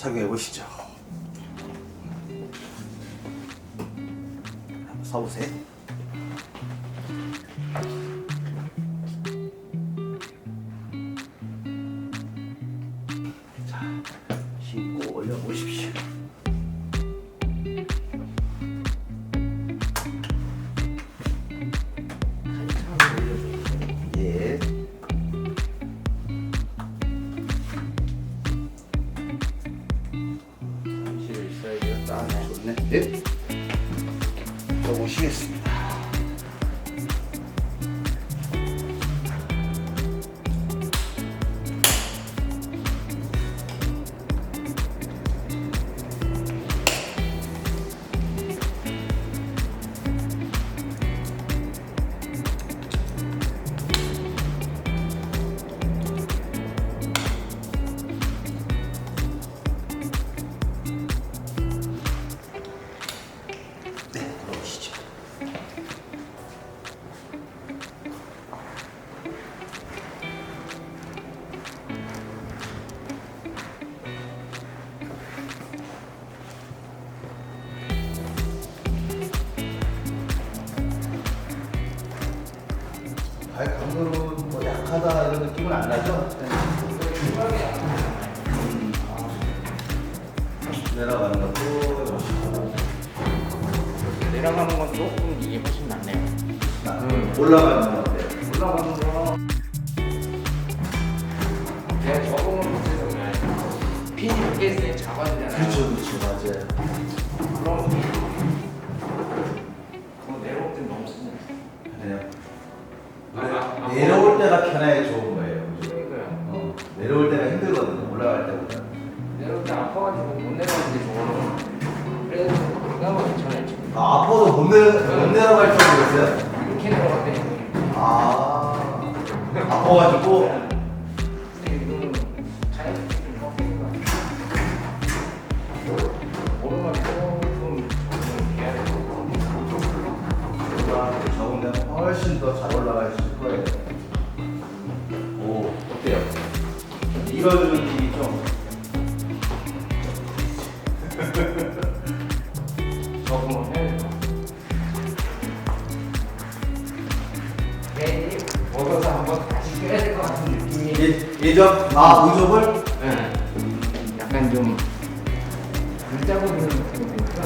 착용해 보시죠. 한번 서보세요. 내려가는 것도 내려가는 건 조금 이게 훨씬 낫네요. 음, 올라가는 건 어때요? 올라가는 거 내가 적응을 못해서 그래. 핀이 몇개 있으니 잡아주잖아요. 그렇죠, 맞아요. 그럼 그럼 얻어서 한번 다시 껴야 될 것 같은 느낌이 예, 예전, 아, 의족을? 네. 약간 좀 물자고 있는 느낌이 드니까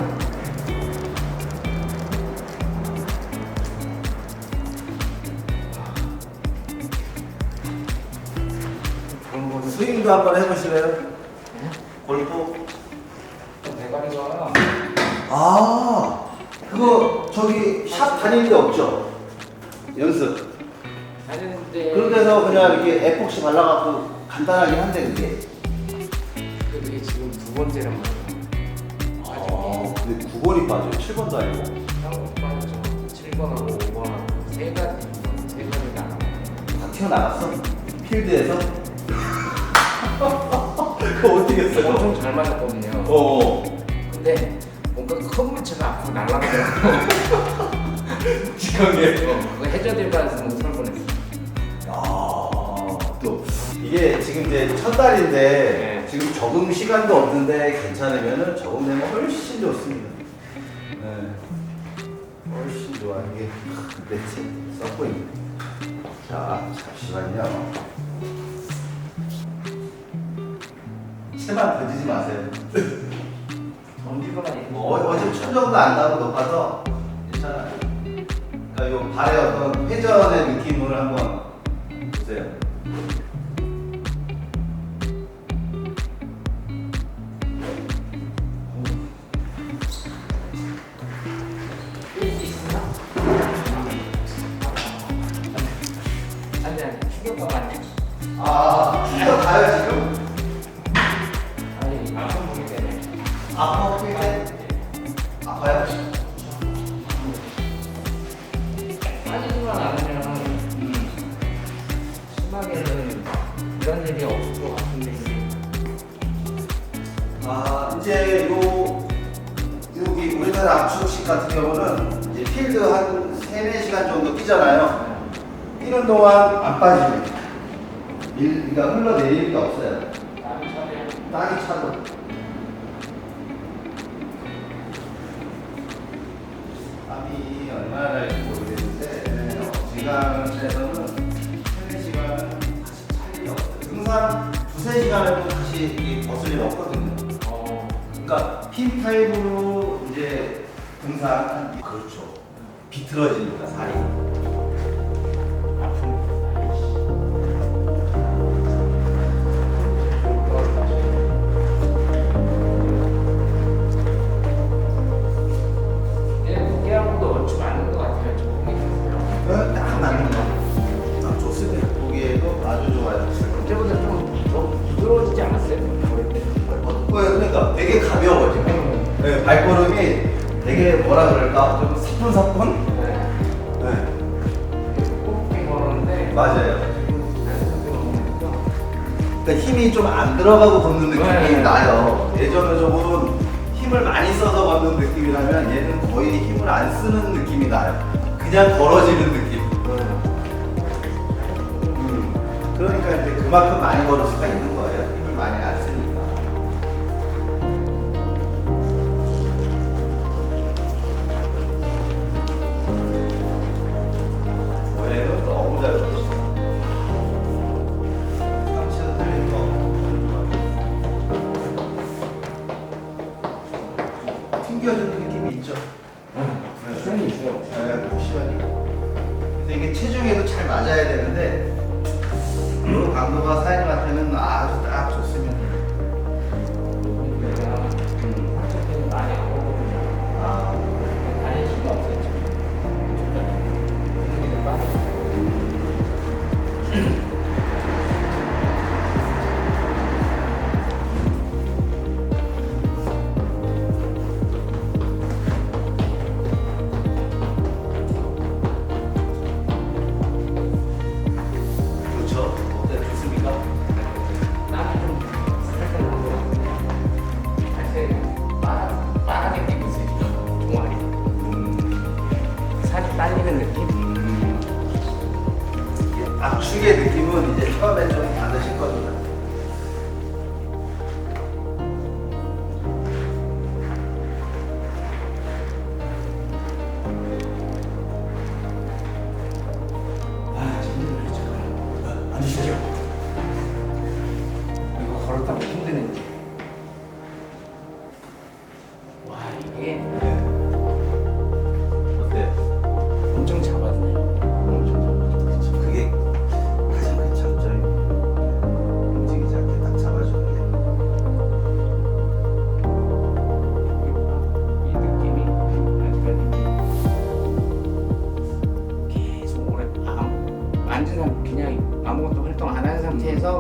그런 거는 스윙도 한번 해보실래요? 골프? 대가리가 아, 그거 저기 샵 다니는 데 없죠? 연습. 다녔는데 그런 데서 그냥 이렇게 에폭시 발라갖고 간단하긴 한데 그게. 그게 지금 두 번째란 말이에요. 아, 근데 9번이 빠져요. 7번도 아니고. 한국 빠져 7번하고 5번하고 세 가지 세안 나와요. 다 튀어나갔어? 필드에서? 그거 어떻게 했어요? 엄청 잘 맞았거든요. 어. 근데 뭔가 큰 물체가 앞으로 날아가더라고. 어, 그거 해저드릴 뻔해서 못살 뻔했어. 이게 지금 이제 첫 달인데 네. 지금 적응 시간도 없는데 괜찮으면은 적응되면 훨씬 좋습니다. 네. 훨씬 좋아 이게 매치 썩고 있네. 자 잠시만요. 채만 던지지 마세요. 던지거나 이거. 어, 어차피 천 정도 안 나고 높아서 괜찮아요. 그러니까 요 발의 어떤 회전의 느낌 아파 보일 때? 아파요? 빠지지만 않으면 음. 심하게는 이런 일이 없을 것 같은데 아, 이제 요 여기 우리나라 압축식 같은 경우는 이제 필드 한 3, 4시간 정도 뛰잖아요. 뛰는 동안 안 빠집니다. 밀, 그러니까 흘러내리는 게 없어요. 땅이 차도. 힘이 얼마나 날지 모르겠는데 어지간해서는 3, 4시간 다시 차이 없어요. 등산 두세 시간에도 다시 이 벗을 일 없거든요. 어, 그러니까 핀 타입으로 이제 등산 그렇죠. 비틀어지니까 살이. 때. 어, 그러니까 되게 가벼워지고 네, 발걸음이 되게 뭐라 그럴까 좀 사뿐사뿐 네. 네. 꼽긴 걸었는데 맞아요 그러니까 힘이 좀 안 들어가고 걷는 느낌이 네. 나요 예전에 조금 힘을 많이 써서 걷는 느낌이라면 얘는 거의 힘을 안 쓰는 느낌이 나요 그냥 걸어지는 느낌 음. 그러니까 이제 그만큼 많이 걸을 수가 있는 거예요 힘을 많이 안 쓰니까 올해는 너무 잘 걸었어. 상체도 틀린 거. 튕겨주는 느낌이 있죠? 수현이 있어요. 네, 쿠션이. 그래서 이게 체중에도 잘 맞아야 되는데 이 강도가 사장님한테는 아주 딱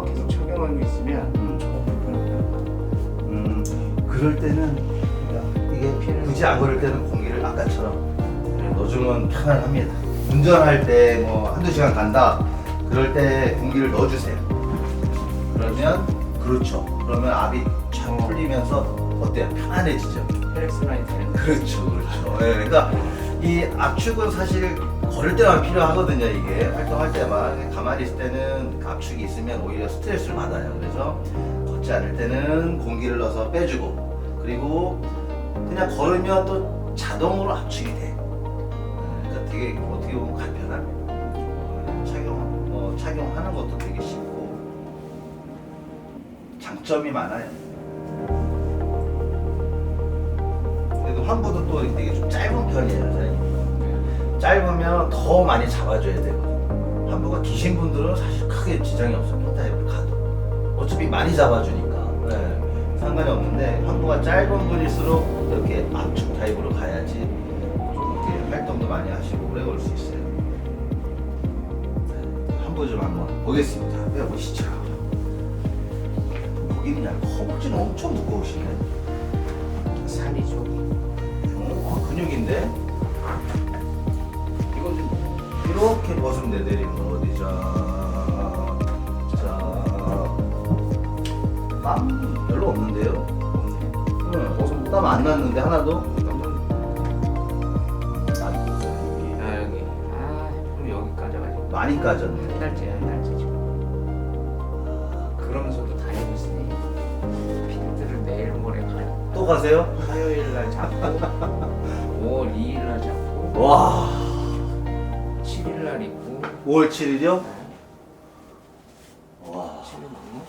계속 착용하고 있으면 음. 조금 불편하다. 음, 그럴 때는 그러니까 이게 굳이 안 그럴 때는 공기를 아까처럼 넣어주면 편안합니다. 운전할 때 뭐 한두 시간 간다 그럴 때 공기를 넣어주세요. 그러면 그렇죠. 그러면 압이 쫙 풀리면서 어때요? 편안해지죠. 혈액순환이 되는 거. 그렇죠, 그렇죠. 네, 그러니까 이 압축은 사실 걸을 때만 필요하거든요. 이게 활동할 때만 가만히 있을 때는 그 압축이 있으면 오히려 스트레스를 받아요. 그래서 걷지 않을 때는 공기를 넣어서 빼주고 그리고 그냥 걸으면 또 자동으로 압축이 돼. 네, 그러니까 되게 어떻게 보면 간편합니다. 네, 착용, 뭐 착용하는 것도 되게 쉽고 장점이 많아요. 그래도 환부도 또 되게 좀 짧은 편이에요, 선생님. 짧으면 더 많이 잡아줘야 되거든요. 환부가 기신 분들은 사실 크게 지장이 없어요. 핀타입을 가도. 어차피 많이 잡아주니까. 네, 상관이 없는데 환부가 짧은 분일수록 이렇게 압축 타입으로 가야지 좀 이렇게 활동도 많이 하시고 오래 걸 수 있어요. 네, 환부 좀 한번 보겠습니다. 빼보시죠. 여기는 그냥 허벅지는 엄청 두꺼우시네. 살이죠. 이렇게 벗으면 돼 내리는 거 어디 자, 자, 땀 별로 없는데요? 응, 벗으면 땀안 났는데 하나도? 아 여기 아 그럼 여기까지 가지고 많이 까졌네. 한 달째 한 달째 지금. 그러면서도 다니고 있으니 필드를 내일 모레 가. 또 가세요? 화요일 날 잡고 5월 2일 날 잡고 와 7일 날 있고 5월 7일이요? 와 7일 맞나?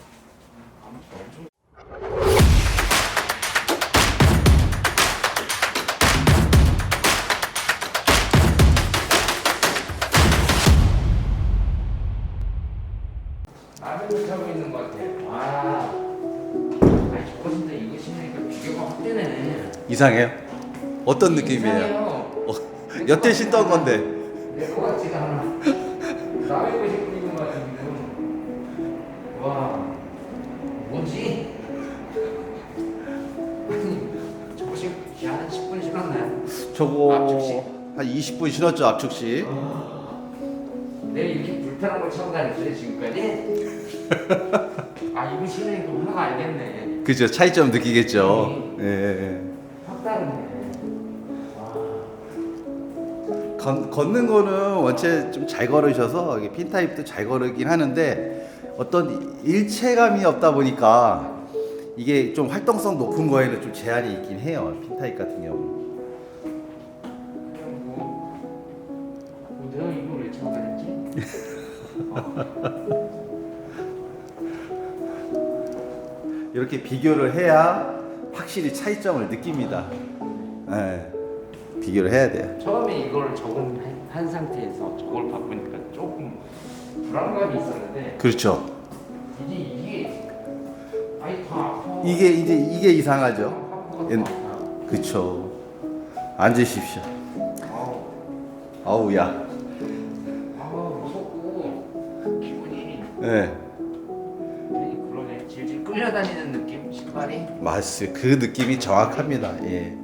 아무튼 엄청 나를 하고 있는 것 같아. 와. 아니 저거 진짜 이거 신으니까 비교가 확 되네. 이상해요? 어떤 느낌이에요? 이상해요. 어, 여태 신던 건데 내거 같지가 않아. 남의 옷 입고 있는 것 같아 지금. 와. 뭐지? 아니 저거 지금 한 10분 신었나요? 저거 압축식. 한 20분 신었죠 압축식 내가 이렇게 불편한 걸 처음 다녔어요 지금까지? 아 이거 신으니까 화가 알겠네. 그죠 차이점 느끼겠죠 예, 예. 건, 걷는 거는 원체 좀 잘 걸으셔서 핀 타입도 잘 걸으긴 하는데 어떤 일체감이 없다 보니까 이게 좀 활동성 높은 거에는 좀 제한이 있긴 해요 핀 타입 같은 경우. 뭐, 뭐 내가 이걸 왜 다녔지? 이렇게 비교를 해야 확실히 차이점을 느낍니다. 예, 비교를 해야 돼요 처음에 이걸 적응한 한 상태에서 저걸 바꾸니까 조금 불안감이 있었는데 그렇죠 이제 이게 아이 더 아파. 이게 이제 이게 이상하죠 옛- 아파. 그쵸 앉으십시오 아우, 아우야 아우 무섭고 기분이 예. 괜히 그러네. 질질 끌려다니는 느낌 신발이. 맞어요. 그 느낌이 정확합니다. 예.